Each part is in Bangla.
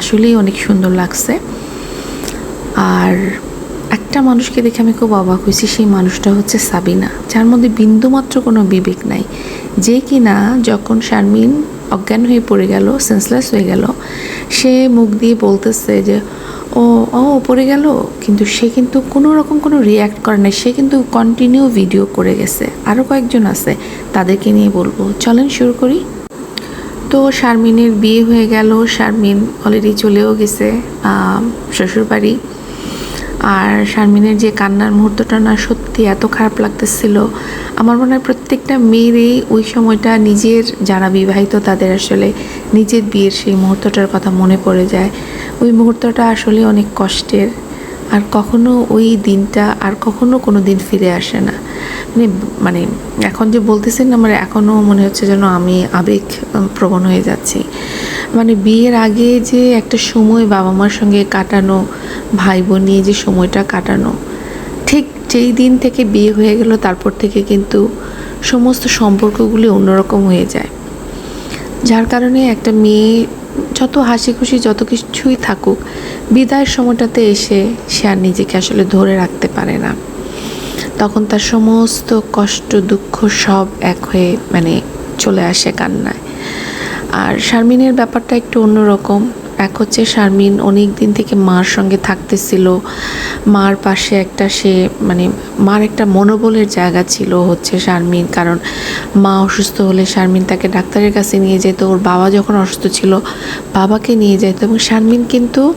আসলেই অনেক সুন্দর লাগছে। আর একটা মানুষকে দেখে আমি খুব অবাক হয়েছি, সেই মানুষটা হচ্ছে সাবিনা, যার মধ্যে বিন্দুমাত্র কোনো বিবেক নাই। যে কিনা যখন শারমিন অজ্ঞান হয়ে পড়ে গেল সেন্সলেস হয়ে গেল, সে মুখ দিয়ে বলতেছে যে, ও ও পড়ে গেল? কিন্তু সে কিন্তু কোনো রকম কোনো রিয়্যাক্ট করে নাই, সে কিন্তু কন্টিনিউ ভিডিও করে গেছে। আরও কয়েকজন আছে, তাদেরকে নিয়ে বলব। চলেন শুরু করি। তো শারমিনের বিয়ে হয়ে গেল, শারমিন অলরেডি চলেও গেছে শ্বশুরবাড়ি। আর শারমিনের যে কান্নার মুহূর্তটা না সত্যি এত খারাপ লাগতেছিল। আমার মনে হয় প্রত্যেকটা মেয়েরই ওই সময়টা নিজের যারা বিবাহিত তাদের আসলে নিজের বিয়ের সেই মুহূর্তটার কথা মনে পড়ে যায়। ওই মুহূর্তটা আসলে অনেক কষ্টের। আর কখনো ওই দিনটা আর কখনো কোনো দিন ফিরে আসে না। মানে মানে এখন যে বলতেছেন আমার এখনও মনে হচ্ছে যেন আমি আবেগ প্রবণ হয়ে যাচ্ছি। মানে বিয়ের আগে যে একটা সময় বাবা মার সঙ্গে কাটানো ভাই বোন নিয়ে যে সময়টা কাটানো, ঠিক যেই দিন থেকে বিয়ে হয়ে গেল, তারপর থেকে কিন্তু সমস্ত সম্পর্কগুলি অন্যরকম হয়ে যায়। যার কারণে একটা মেয়ে যত হাসি খুশি যত কিছুই থাকুক, বিদায়ের সময়টাতে এসে সে আর নিজেকে আসলে ধরে রাখতে পারে না। তখন তার সমস্ত কষ্ট, দুঃখ সব এক হয়ে মানে চলে আসে কান্নায়। আর শারমিনের ব্যাপারটা একটু অন্যরকম। এক হচ্ছে শারমিন অনেক দিন থেকে মার সঙ্গে থাকতেছিল। মার পাশে একটা সে মানে মার একটা মনোবলের জায়গা ছিল হচ্ছে শারমিন। কারণ মা অসুস্থ হলে শারমিন তাকে ডাক্তারের কাছে নিয়ে যেত। ওর বাবা যখন অসুস্থ ছিল, বাবাকে নিয়ে যেত এবং শারমিন কিন্তু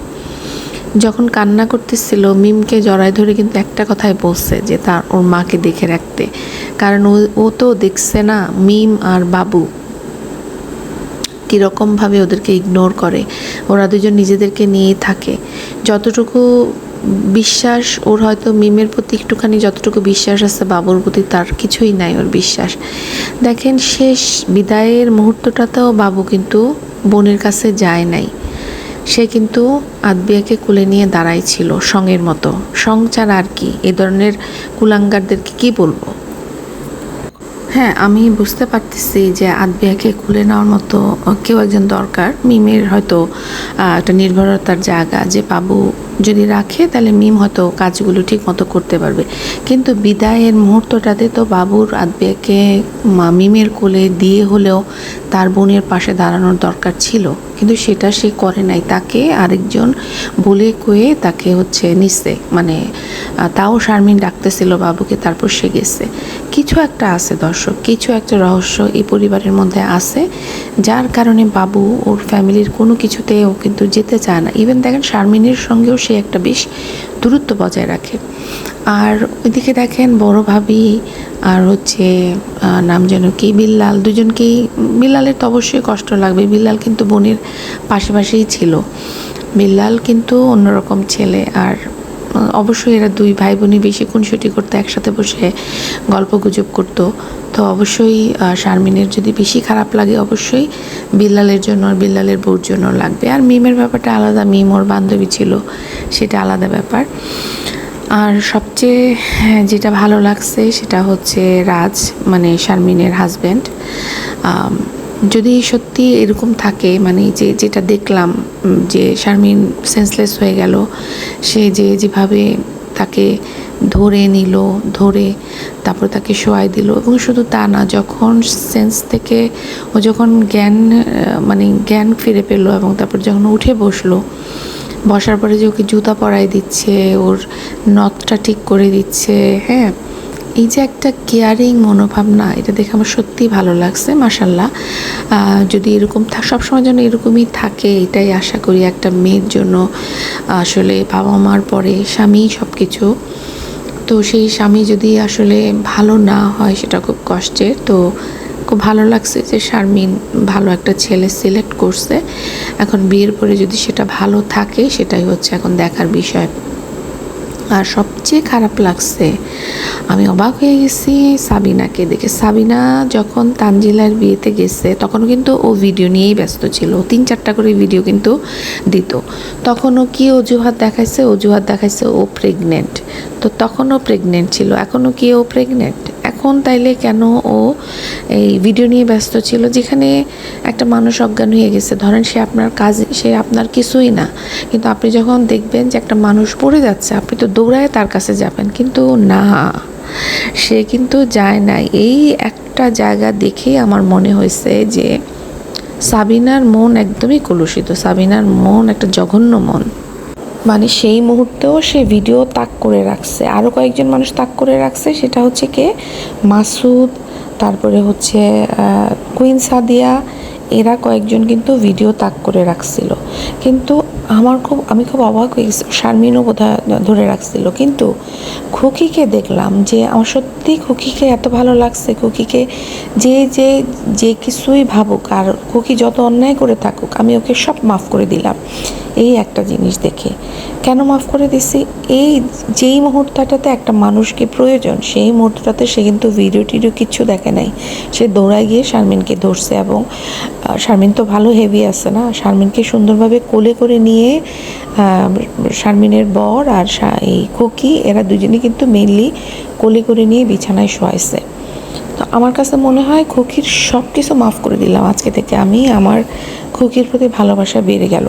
যখন কান্না করতেছিল, মিমকে জড়ায় ধরে কিন্তু একটা কথাই বলছে যে তার, ওর মাকে দেখে রাখতে। কারণ ও ও তো দেখছে না, মিম আর বাবু। কীরকমভাবে ওদেরকে ইগনোর করে, ওরা দুজন নিজেদেরকে নিয়েই থাকে। যতটুকু বিশ্বাস, ওর হয়তো মিমের প্রতি একটুখানি যতটুকু বিশ্বাস আছে, বাবুর প্রতি তার কিছুই নাই ওর বিশ্বাস। দেখেন, শেষ বিদায়ের মুহূর্তটাতেও বাবু কিন্তু বোনের কাছে যায় নাই। সে কিন্তু আদবিয়াকে কুলে নিয়ে দাঁড়াই ছিল সঙ্গের মতো। সং ছাড়া আর কি, এ ধরনের কুলাঙ্গারদেরকে কি বলব? হ্যাঁ আমি বুঝতে পারতেছি যে আদবিয়াকে খুলে নেওয়ার মতো কেউ একজন দরকার। মিমের হয়তো একটা নির্ভরতার জায়গা যে বাবু যদি রাখে, তাহলে মিম হয়তো কাজগুলো ঠিক মতো করতে পারবে। কিন্তু বিদায়ের মুহূর্তটাতে তো বাবুর আদবিয়াকে মিমের কোলে দিয়ে হলেও তার বোনের পাশে দাঁড়ানোর দরকার ছিল, কিন্তু সেটা সে করে নাই। তাকে আরেকজন বলে কয়ে তাকে হচ্ছে নিচ্ছে মানে তাও শারমিন ডাকতেছিল বাবুকে, তারপর সে গেছে। কিছু একটা আছে দর্শক, কিছু একটা রহস্য এই পরিবারের মধ্যে আছে, যার কারণে বাবু ওর ফ্যামিলির কোনো কিছুতে ও কিন্তু যেতে চায় না। ইভেন দেখেন শারমিনের সঙ্গেও সে একটা বেশ দূরত্ব বজায় রাখে। আর ওইদিকে দেখেন বড় ভাবি আর হচ্ছে নাম যেন কি, বিল্লাল। দুজনকেই, বিল্লালের তো অবশ্যই কষ্ট লাগবে। বিল্লাল কিন্তু বোনের পাশে পাশেই ছিল। বিল্লাল কিন্তু অন্যরকম ছেলে আর অবশ্যই এরা দুই ভাই বোনই বেশি খুনসুটি করতো, একসাথে বসে গল্প গুজব করতো। তো অবশ্যই শারমিনের যদি বেশি খারাপ লাগে, অবশ্যই বিল্লালের জন্য আর বিল্লালের বউর জন্য লাগবে। আর মিমের ব্যাপারটা আলাদা, মিম ওর বান্ধবী ছিল, সেটা আলাদা ব্যাপার। আর সবচেয়ে হ্যাঁ, যেটা ভালো লাগছে সেটা হচ্ছে রাজ মানে শারমিনের হাজব্যান্ড যদি সত্যি এরকম থাকে মানে যে যেটা দেখলাম যে শারমিন সেন্সলেস হয়ে গেল সে যে যেভাবে তাকে ধরে নিল ধরে তারপর তাকে শোয়াই দিল এবং শুধু তা না যখন সেন্স থেকে ও যখন জ্ঞান মানে জ্ঞান ফিরে পেল এবং তারপর যখন উঠে বসল বসার পরে যে ওকে জুতা পরাই দিচ্ছে, ওর নথটা ঠিক করে দিচ্ছে হ্যাঁ? এই যে একটা কেয়ারিং মনোভাব না এটা দেখে আমার সত্যিই ভালো লাগছে মাসাল্লাহ যদি এরকম সবসময় যেন এরকমই থাকে, এটাই আশা করি একটা মেয়ের জন্য। আসলে বাবা মার পরে স্বামী সব কিছু তো সেই স্বামী যদি আসলে ভালো না হয়, সেটা খুব কষ্টের। তো খুব ভালো লাগছে যে শারমিন ভালো একটা ছেলে সিলেক্ট করছে। এখন বিয়ের পরে যদি সেটা ভালো থাকে, সেটাই হচ্ছে এখন দেখার বিষয়। আর সবচেয়ে খারাপ লাগছে, আমি অবাক হয়ে গেছি সাবিনাকে দেখে। সাবিনা যখন তানজিলার বিয়েতে গেছে, তখনও কিন্তু ও ভিডিও নিয়েই ব্যস্ত ছিল। তিন চারটা করে ভিডিও কিন্তু দিত। তখনও কি অজুহাত দেখাইছে? অজুহাত দেখাইছে ও প্রেগনেন্ট তো তখনও প্রেগনেন্ট ছিল, এখনও কি ও প্রেগনেন্ট এখন তাইলে কেন ও এই ভিডিও নিয়ে ব্যস্ত ছিল, যেখানে একটা মানুষ অজ্ঞান হয়ে গেছে। ধরেন সে আপনার কাজ, সে আপনার কিছুই না। কিন্তু আপনি যখন দেখবেন যে একটা মানুষ পড়ে যাচ্ছে, আপনি তো দৌড়ায় তার কাছে যাবেন। কিন্তু না, সে কিন্তু যায় না। এই একটা জায়গা দেখেই আমার মনে হয়েছে যে সাবিনার মন একদমই কলুষিত। সাবিনার মন একটা জঘন্য মন। মানে সেই মুহূর্তেও সে ভিডিও তাক করে রাখছে। আরও কয়েকজন মানুষ তাক করে রাখছে, সেটা হচ্ছে কে? মাসুদ তারপরে হচ্ছে কুইন সাদিয়া এরা কয়েকজন কিন্তু ভিডিও তাক করে রাখছিল। কিন্তু আমার খুব, আমি খুব অবাক হয়ে গেছি। শারমিনও বোধহয় ধরে রাখছিল। কিন্তু খুকিকে দেখলাম যে আমার সত্যি খুকিকে এত ভালো লাগছে। খুকিকে যে যে যে কিছুই ভাবুক আর খুকি যত অন্যায় করে থাকুক, আমি ওকে সব মাফ করে দিলাম। এই একটা জিনিস দেখে। কেন মাফ করে দিছি? এই যেই মুহূর্তটাতে একটা মানুষকে প্রয়োজন, সেই মুহূর্তটাতে সে কিন্তু ভিডিও টিডিও কিচ্ছু দেখে নাই। সে দৌড়ায় গিয়ে শারমিনকে ধরছে এবং শারমিন তো ভালো হেভি আছে না? শারমিনকে সুন্দরভাবে কোলে করে নিয়ে আহ, শারমিনের বর আর এই খুকি এরা দুজনে কিন্তু মেনলি কোলে করে নিয়ে বিছানায় শোয়াইছে। তো আমার কাছে মনে হয় খুকির সব কিছু মাফ করে দিলাম আজকে থেকে আমি আমার খুকির প্রতি ভালোবাসা বেড়ে গেল।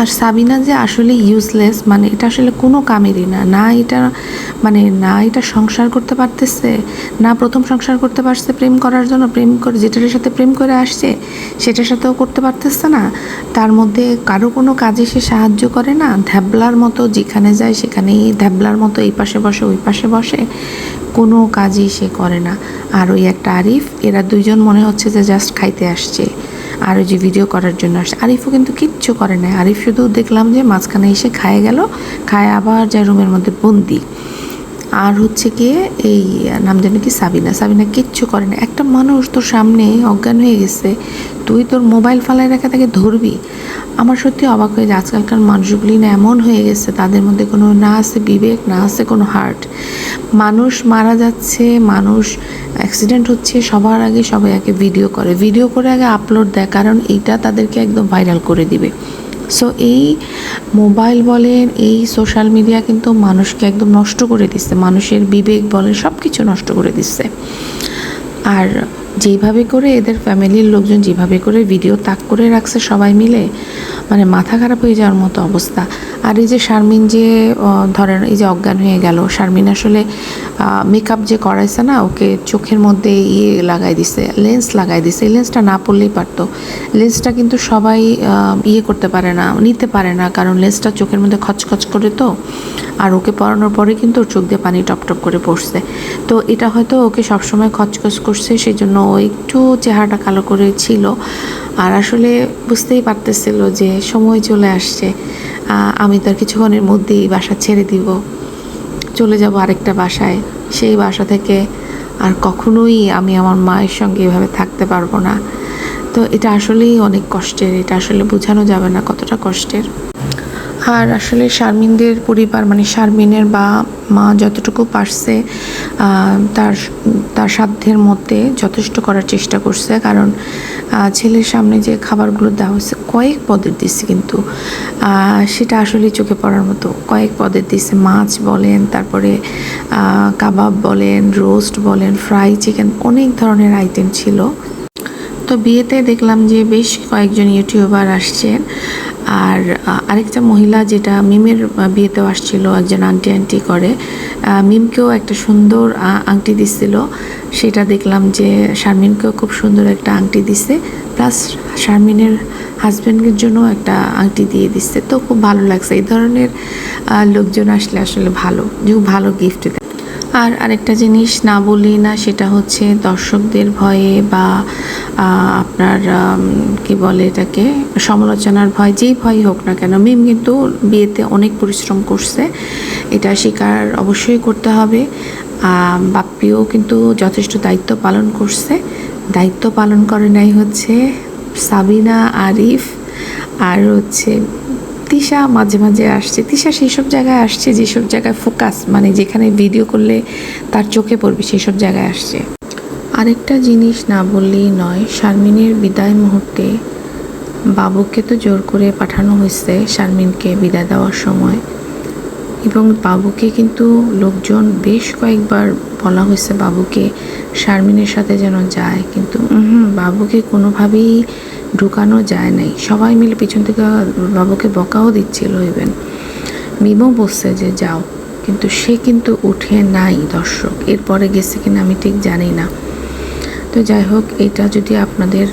আর সাবিনা যে আসলে ইউজলেস মানে এটা আসলে কোনো কামেরই না। না এটা মানে না এটা সংসার করতে পারতেছে, না প্রথম সংসার করতে পারছে প্রেম করার জন্য, প্রেম করে, যেটার সাথে প্রেম করে আসছে, সেটার সাথেও করতে পারতেছে না। তার মধ্যে কারও কোনো কাজে সে সাহায্য করে না। ধ্যাবলার মতো যেখানে যায় সেখানেই ধ্যাবলার মতো এই পাশে বসে, ওই পাশে বসে কোনো কাজই সে করে না। আর ওই একটা আরিফ, এরা দুইজন মনে হচ্ছে যে জাস্ট খাইতে আসছে। আর ওই যে ভিডিও করার জন্য আসছে। আরিফও কিন্তু কিচ্ছু করে নাই। আরিফ শুধু দেখলাম যে মাঝখানে এসে খায় গেল, খায় আবার যায় রুমের মধ্যে বন্দি। আর হচ্ছে গিয়ে এই, নাম যেন কি সাবিনা? সাবিনা কিচ্ছু করে না। একটা মানুষ তোর সামনে অজ্ঞান হয়ে গেছে, তুই তোর মোবাইল ফালায় রেখে তাকে ধরবি? আমার সত্যি অবাক হয়ে যায়। আজকালকার মানুষগুলি না এমন হয়ে গেছে, তাদের মধ্যে কোনো না আছে বিবেক, না আছে কোনো হার্ট মানুষ মারা যাচ্ছে, মানুষ অ্যাক্সিডেন্ট হচ্ছে, সবার আগে সবাই আগে ভিডিও করে। ভিডিও করে আগে আপলোড দেয়, কারণ এইটা তাদেরকে একদম ভাইরাল করে দিবে। সো এই মোবাইল বলেন, এই সোশ্যাল মিডিয়া কিন্তু মানুষকে একদম নষ্ট করে দিচ্ছে। মানুষের বিবেক বলেন সব কিছু নষ্ট করে দিচ্ছে। আর যেইভাবে করে এদের ফ্যামিলির লোকজন যেভাবে করে ভিডিও তাক করে রাখছে সবাই মিলে মানে মাথা খারাপ হয়ে যাওয়ার মতো অবস্থা। আর এই যে শারমিন যে ধরেন এই যে অজ্ঞান হয়ে গেল, শারমিন আসলে মেকআপ যে করাইছে না, ওকে চোখের মধ্যে ইয়ে লাগাই দিছে লেন্স লাগাই দিছে। এই লেন্সটা না পড়লেই পারতো। লেন্সটা কিন্তু সবাই ইয়ে করতে পারে না, নিতে পারে না, কারণ লেন্সটা চোখের মধ্যে খচখচ করে তো। আর ওকে পরানোর পরে কিন্তু ওর চোখ দিয়ে পানি টপ টপ করে পড়ছে। তো এটা হয়তো ওকে সবসময় খচখচ করছে সেই জন্য একটু চেহারাটা কালো করে ছিল। আর আসলে বুঝতেই পারতেছিল যে সময় চলে আসছে। আমি তার কিছুক্ষণের মধ্যেই বাসা ছেড়ে দিব। চলে যাব আরেকটা বাসায়। সেই বাসা থেকে আর কখনোই আমি আমার মায়ের সঙ্গে এভাবে থাকতে পারব না। তো এটা আসলেই অনেক কষ্টের। এটা আসলে বোঝানো যাবে না কতটা কষ্টের। আর আসলে শারমিনদের পরিবার মানে শারমিনের বা মা যতটুকু পারছে তার তার সাধ্যের মধ্যে যথেষ্ট করার চেষ্টা করছে। কারণ ছেলের সামনে যে খাবারগুলো দেওয়া হয়েছে, কয়েক পদের দিচ্ছে কিন্তু সেটা আসলে চোখে পড়ার মতো। কয়েক পদের দিচ্ছে, মাছ বলেন, তারপরে কাবাব বলেন, রোস্ট বলেন, ফ্রাই চিকেন, অনেক ধরনের আইটেম ছিল। তো বিয়েতে দেখলাম যে বেশ কয়েকজন ইউটিউবার আসছেন আর আরেকটা মহিলা যেটা মিমের বিয়েতেও আসছিল, একজন আন্টি আন্টি করে মিমকেও একটা সুন্দর আংটি দিছিল। সেটা দেখলাম যে শারমিনকেও খুব সুন্দর একটা আংটি দিছে। প্লাস শারমিনের হাজব্যান্ডের জন্য একটা আংটি দিয়ে দিচ্ছে তো খুব ভালো লাগছে। এই ধরনের লোকজন আসলে আসলে ভালো, যে ভালো গিফট আর আরেকটা জিনিস না বলি না, সেটা হচ্ছে দর্শকদের ভয়ে বা আপনার কি বলে এটাকে, সমালোচনার ভয়, যেই ভয় হোক না কেন মিম কিন্তু বিয়েতে অনেক পরিশ্রম করছে, এটা স্বীকার অবশ্যই করতে হবে। বাপ্পিও কিন্তু যথেষ্ট দায়িত্ব পালন করছে, দায়িত্ব পালন করে নাই হচ্ছে সাবিনা, আরিফ, আর হচ্ছে তিশা মাঝে মাঝে আসছে। তিশা সেই সব জায়গায় আসছে, যেসব জায়গায় ফোকাস মানে যেখানে ভিডিও করলে তার চোখে পড়বে সেই সব জায়গায় আসছে। আরেকটা জিনিস না বললেই নয়, শারমিনের বিদায় মুহূর্তে বাবুকে তো জোর করে পাঠানো হয়েছে শারমিনকে বিদায় দেওয়ার সময়। এবং বাবুকে কিন্তু লোকজন বেশ কয়েকবার বলা হয়েছে বাবুকে, শারমিনের সাথে যেন যায়। কিন্তু বাবুকে কোনোভাবেই ঢুকানো যায় নাই। সবাই মিলে পিছন থেকে বাবুকে বকাও দিচ্ছিল ইভেন মিমো বসছে যে, যাও। কিন্তু সে কিন্তু উঠে নাই, দর্শক। এরপরে গেছে কিনা আমি ঠিক জানি না। তো যাই হোক, এটা যদি আপনাদের